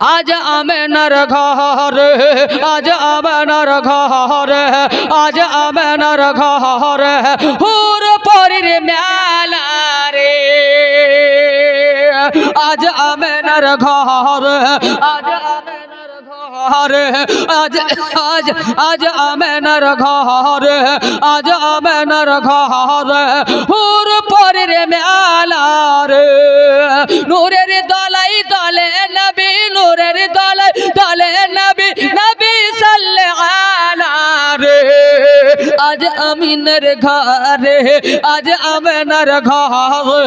আজ আমেনার ঘরে, আজ আমেনার ঘরে, আজ আমেনার ঘরে, হুর পরির মেলা রে। আজ আমেনার ঘরে, আজ আমেনার ঘরে, আজ আজ আজ আমেনার ঘরে, আজ আমেনার ঘরে, হুর পরির মেলা রে। নূরের দলাই দলে নবী, নূরের দলে দলে নবী নবী সাল্লে রে। আজ আমিনের ঘরে, আজ আমেনার ঘরে,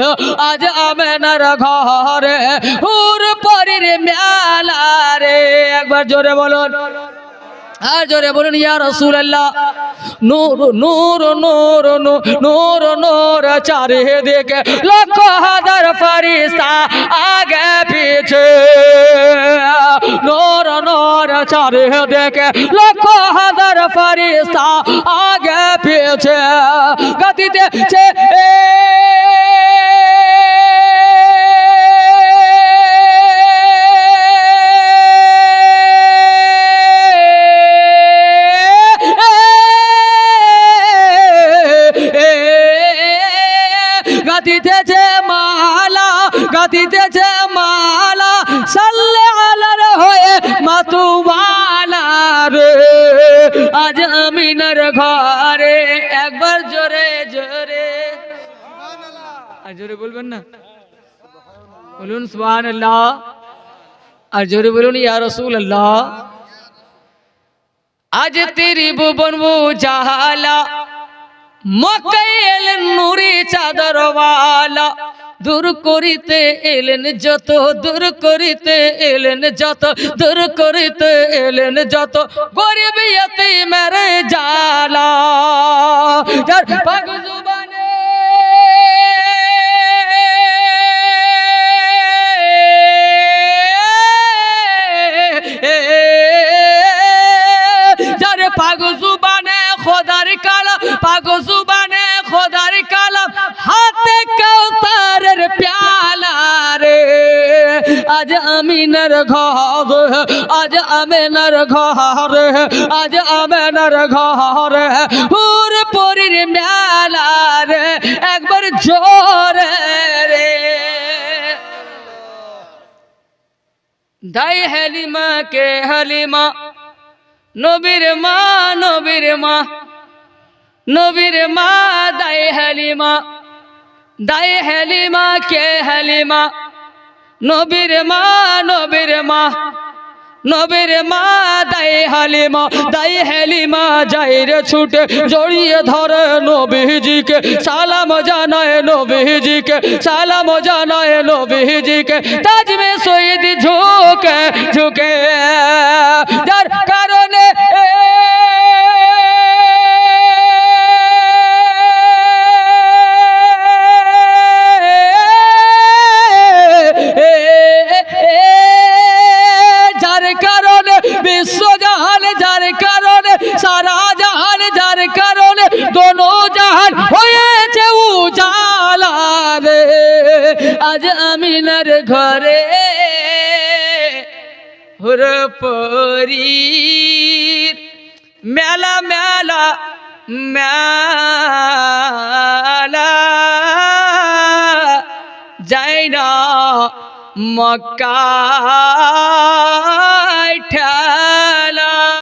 আজ আমেনার ঘরে হুর পরির মেলা রে। একবার জোরে বলুন। আর জোরে বলুন, ইয়া রাসূলুল্লাহ। নূর নূর নূর নূর নূর দিকে লক্ষ হাজার ফরিস্তা আগে পিছে। নূর নূর দিকে লক্ষ হাজার ফরিস্তা আগে পিছে। গতিতে চে গাতিতেছে মালা গাতিতেছে মালা, সাল্লে আলার হয়ে মাতুবালা রে। আজ আমিনার ঘরে একবার জোরে জোরে। আর জোরে বলবেন না? বলুন সুবহান আল্লাহ আর জোরে বলুন, ইয়া রসুল আল্লাহ আজ তেরি ভুবন জাহালা এলেন নুরি চাদরওয়ালা দূর করিতে এলেন যত, দূর করিতে এলেন যত, দূর করিতে এলেন যত। গরিব মেরে জালা পাগ জুবানে খোদার কালাম পাগ আজ আমিনার ঘর, আজ আমিনার ঘর, আজ আমিনার ঘর। হুর পরির মেলা রে, একবার জোরে রে। দাই হালিমা কে হালিমা নবীর মা নবীর মা। নবীর মা, দাই হালিমা দাই হালিমা কে হালিমা নবীর মা নবীর মা। নবীর মা, দাই হালিমা দাই হালিমা যাই রে ছুটে জড়িয়ে ধরে নবীজিকে। সালাম জানায় নবীজিকে, সালাম জানায় নবীজিকে। তাজমে শহীদ ঝুঁকে বিশ্বজাহান যার কারণে সারা জাহান যার কারণে দোনো জাহান হয়েছে উজালা রে আজ আমিনার ঘরে হুর পরীর মেলা মেলা মেলা যাই না মক্কা